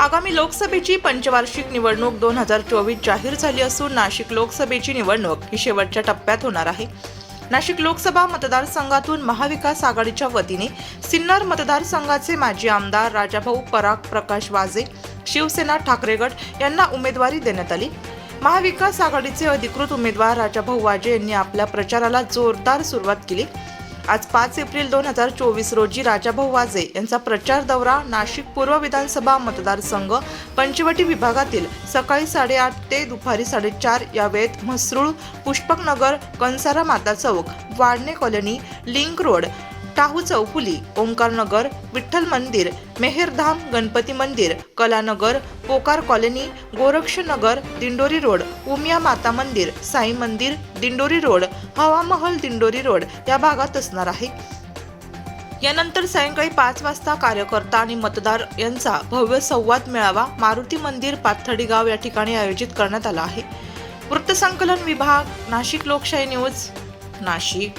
आगामी लोकसभेची पंचवार्षिक निवडणूक दोन हजार चोवीस जाहीर झाली असून नाशिक लोकसभेची निवडणूक ही शेवटच्या टप्प्यात होणार आहे. नाशिक लोकसभा मतदारसंघातून महाविकास आघाडीच्या वतीने सिन्नर मतदारसंघाचे माजी आमदार राजाभाऊ पराग प्रकाश वाजे शिवसेना ठाकरे गट यांना उमेदवारी देण्यात आली. महाविकास आघाडीचे अधिकृत उमेदवार राजाभाऊ वाजे यांनी आपल्या प्रचाराला जोरदार सुरुवात केली. आज पाच एप्रिल दोन हजार चोवीस रोजी राजाभाऊ वाजे यांचा प्रचार दौरा नाशिक पूर्व विधानसभा मतदारसंघ पंचवटी विभागातील सकाळी साडेआठ ते दुपारी साडेचार या वेळेत Mhasrul Pushpaknagar Kansara Mata chowk Wadne colony link road Tahu चौफुली Omkarnagar Vitthal Mandir Meherdham Ganpati Mandir Kalanagar Pokar colony Gorakshanagar Dindori road Umiya Mata Mandir Sai Mandir Dindori road Hawamahal Dindori road या भागात असणार आहे. यानंतर सायंकाळी पाच वाजता कार्यकर्ता आणि मतदार यांचा भव्य संवाद मेळावा मारुती मंदिर पाथडीगाव या ठिकाणी आयोजित करण्यात आला आहे. वृत्तसंकलन विभाग नाशिक लोकशाही न्यूज नाशिक.